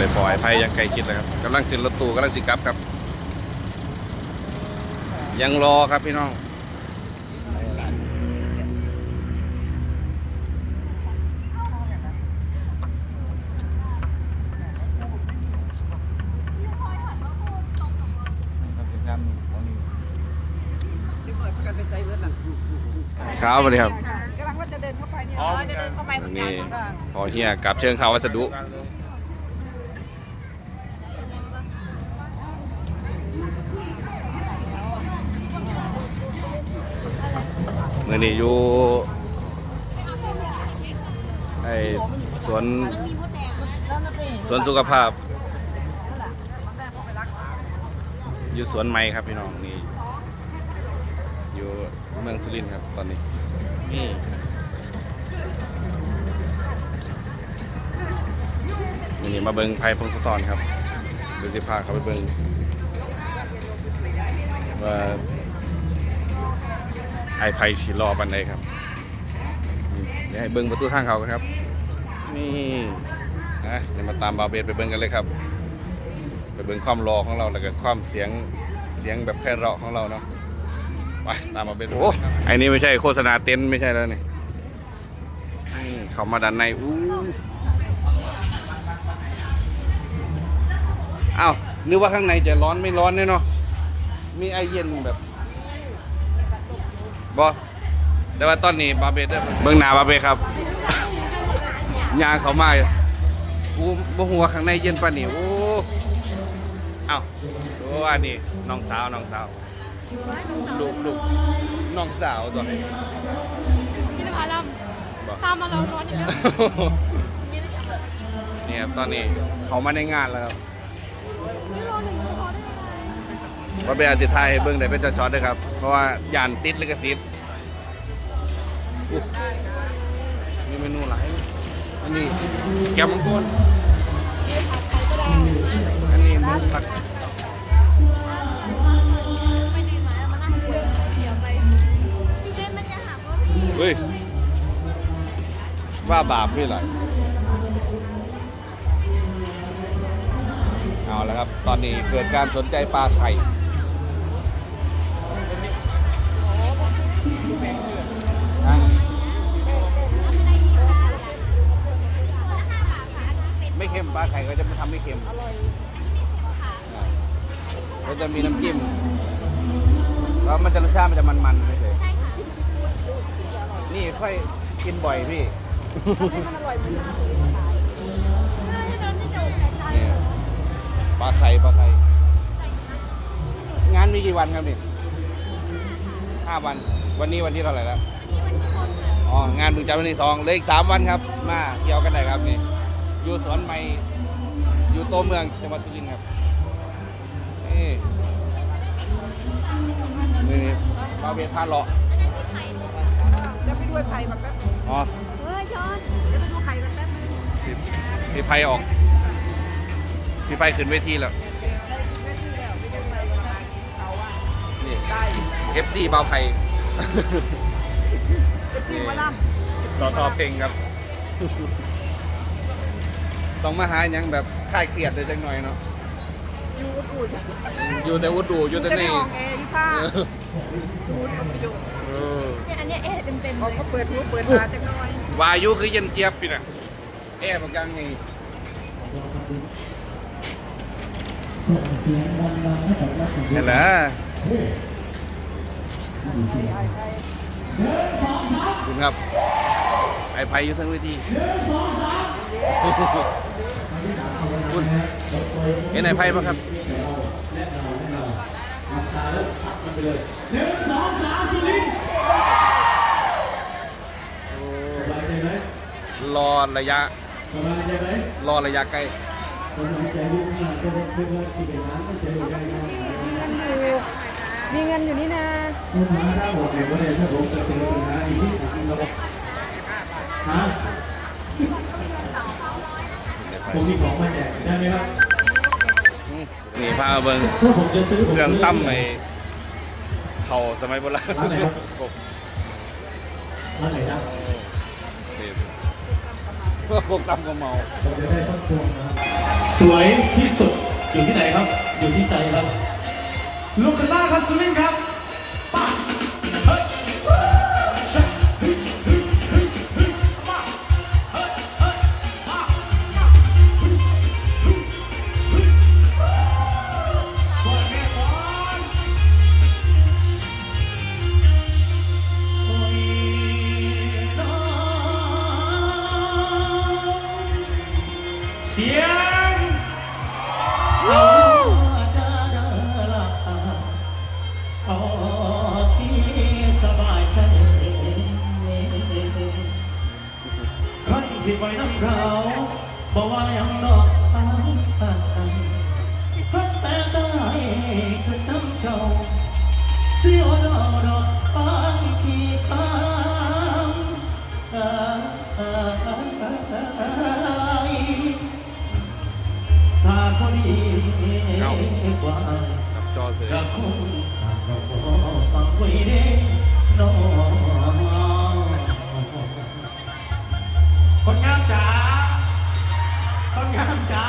เลยปล่อยไพ่ยังไกลคิดเลยครับกำลังขึ้นรถตู้กำลังสิกลับครับ ยังรอครับพี่น้องที่เปิดกันไปใส่เวิร์ดหลังครับสวัสดีครับกำลังว่าจะเดินเข้าไปเนี่ยอ๋อจะเดินเข้าไปเหมือนกันี่นพอเฮียกลับเชิงเขาวัสดุ มื่อนี้อยู่ไอสวนสวนสุขภาพ อยู่สวนไม้ครับพี่น้องนี่อยู่เมืองสุรินทร์ครับตอนนี้นี่วันนี้มาเบิงไพ่พงศธรครับดูที่พาเขาไปเบิงว่า ไอ้ไพ่ฉีรอปันใดครับนี่เดี๋ยวให้เบิงประตูทางเขากันครับ นี่นะเดี๋ยวมาตามบาวเบสไปเบิงกันเลยครับ ไปเบิงความรอของเราแล้วก็ความเสียงเสียงแบบแค่เราะของเราเนาะไปตามมาเป็นโอ้ไอ้นี่ไม่ใช่โฆษณาเต็นท์ไม่ใช่แล้วนี่นี่เขามาด้านในอู้อ้าวนึกว่าข้างในจะร้อนไม่ร้อนเนี่ยเนาะมีไอเย็นแบบ บอแต่ว่าตอนนี้บาเบสได้เบื้องหน้าบาเบสครับยางเขามากูบ่หัวาข้างในเย็นปานนี่โอ้เอ้าดูว่านี่น้องสาวน้องสาวลูกลูกน้องสาวตัวนี้พี่นภาลัมบอกตามมาเราร้อนอยู่แล้วเนี่ยครับตอนนี้เขามาในงานแล้วครับ ว่าเป็นอาสิทายให้เบิ้งได้เป็นช็อตๆด้วยครับ เพราะว่ายานติดลิขสิทธิ์นี่เมนูหลายอันนี้แกมมังกรอันนี้หมูผัดไม่ได้หมายมานั่งคุยเถียงไปพี่เจนมันจะหาว่าพี่เฮ้ยว่าบาปไม่ไหลเอาแล้วครับ ตอนนี้เกิดการสนใจปลาไข่ ปลาไข่ก็จะไม่ทำไม่เค็มอร่อยก็จะมีน้ำจิ้มแล้วมันจะรสชาติมันจะมันๆเฉยๆนี่ค่อยกินบ่อยพี่นี่ปลาไข่ปลาไข่งานมีกี่วันครับนี่ห้าวัน วันนี้วันที่เท่าไหร่แล้วอ๋องานเพิ่งจัดวันที่สองเหลืออีกสามวันครับ มาเที่ยวกันได้ครับนี่ อยู่สวนไม้อยู่โตเมืองจังหวัดสุรินทร์ครับ นี่นี่ปลาเบพาเลาะจะไปด้วยไผ่มาแป๊บอ๋อเฮ้ยชอนจะไปดูไผ่มาแป๊บนึงพี่พี่ไพออกพี่ไพขึ้นเวทีแล้วนี่ได้ FC เบาไพเซ็กซี่มาล่สอทอเพลงครับ ต้องมาหาอย่างแบบคลายเครียดเลยจังหน่อยเนาะำอยู่กับปุ่นอยู่แต่วุดดูอยู่แต่จะได้นี่ออกแอร์ที่ผ้าศูนย์ประโยชน์เออเนี่ยอันเนี้ยเอ๊ะเต็มเต็มๆเขาเลยก็เปิดหูเปิดตาจังหน่อยวายุคือเย็นเจี๊ยบพี่น่ะแอร์ประกันไงนั่นแหละคุณครับไอ้ไพอยู่ทั้งเวที คุณเห็นไอ้ไพ่ปะครับรอระยะ รอระยะใกล้มีเงินอยู่นี่นะปัญหาถ้าบอกเลยว่าเนี่ยถ้าผมจะเจอปัญหาอีกที่ถามเราฮะ ผมมีของมาแจกได้ไหมครับนี่พาเบิงถ้าผมจะซื้อผมเครื่องซื้ตั้มไอ้เข่าสมัยโบราณร้านไหนครับครบร้านไหนครับเพื่อพวกตั้มก็เมาผมจะได้สักพวงนะครับสวยที่สุดอยู่ที่ไหนครับ อยู่ที่ใจครับ ลูกกันบ้างครับสุรินทร์ครับ สียงเอาดาดาลาเอที่สบายใจคันสิไปน้ำเขาบอกว่ายังดอกพักแต่ได้คือน้ำเจ้าเสีย ดีกว่ากับจอเสือคงเราขอฟังไว้เด้น้องามจ๋า คนงามจ๋า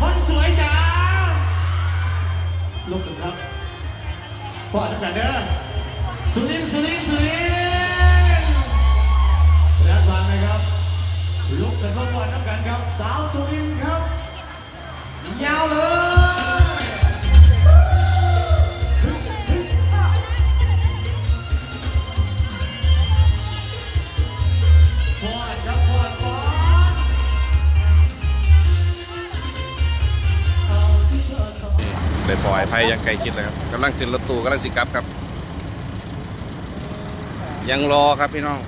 คนสวยจ๋า ลุกขึ้นครับฟอดกันเด้อสุรินสุรินสุรินร์และฟังนะครับ ลุกกันมาฟอดน้ำกันครับ สาวสุรินครับ ยาวเลยฟอดครับฟอดฟอดเอาที่เธอสอน ไปปล่อยภัยยังไกลคิดเลยครับกำลังขึ้นรถตู้กำลังสิกลับครับ ยังรอครับพี่น้อง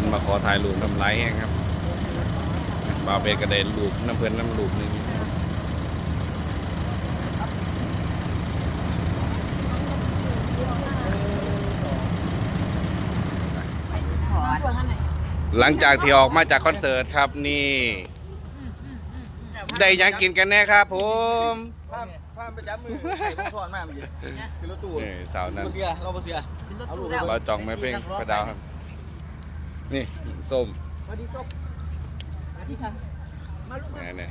คนมาขอถ่ายรูปน้ำลายแห้งครับบาวเบกระเด็นรูปน้ำเพื่อนน้ำรูปหนึงปวดท่านไหนหลังจากที่ออกมาจากคอนเสิร์ตครับนี่ ได้หยังกินกันแน่ครับผมพาพาไปจับมือไอ้พวกทอนมาเมื่อกี้คือรถตู้นี่สาวนั้นบ่เสียเราบ่เสียเอาลูกไปเราเบิ่งจองไม่เพ่งพระดาวครับ นี่ส้มสวัสดีครับนี่นี่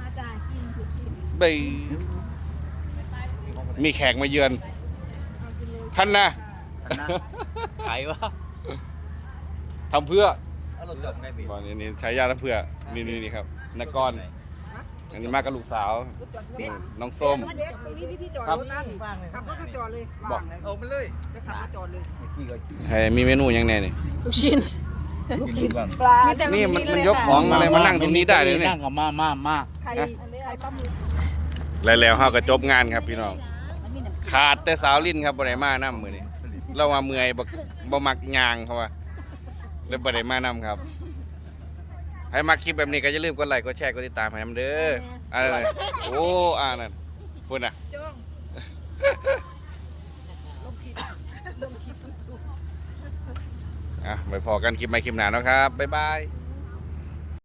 มาจ่ายกินถูกชิ้นไปมีแขกมาเยือน พันนะไข่วะทำเพื่อเอารถจอดได้ปีบอกนี่นี่ใช้ยาทำเพื่อ นี่นี่นี่ครับนักกร อันนี้มากับลูกสาวนี่น้องส้ม เด็กนี่วิธีจอดรถนั่นขับรถก็จอดเลยบอกวางเลยเอาไปเลยไปขับรถจอดเลยกี่ก็ใครมีเมนูยังไงนี่ลูกชิ้นลูกชิ้นก่อนปลามีแต่ลูนี่กมันชิ้นมันเลยยกของอะไรมานั่งตรงนี้ได้เลยเนี่ยนั่งกับมามามาไข่ไข่ปลาหมึกแล้วๆเฮาก็จบงานครับพี่น้อง ขาดแต่สาวลิ้นครับบ่ได้มานำมื้อนี้เราว่าเมื่อยบ่บ่มักยางเขาว่าเลยบ่ได้มานำครับ ใครมักคลิปแบบนี้ก็อย่าลืมกดไลค์กดแชร์กดติดตามให้นำเด้ออะไรโอ้อ่านั่นพุ่นน่ะอะไปพอกันคลิปใหม่คลิปหน้าเนาะครับบ๊ายบาย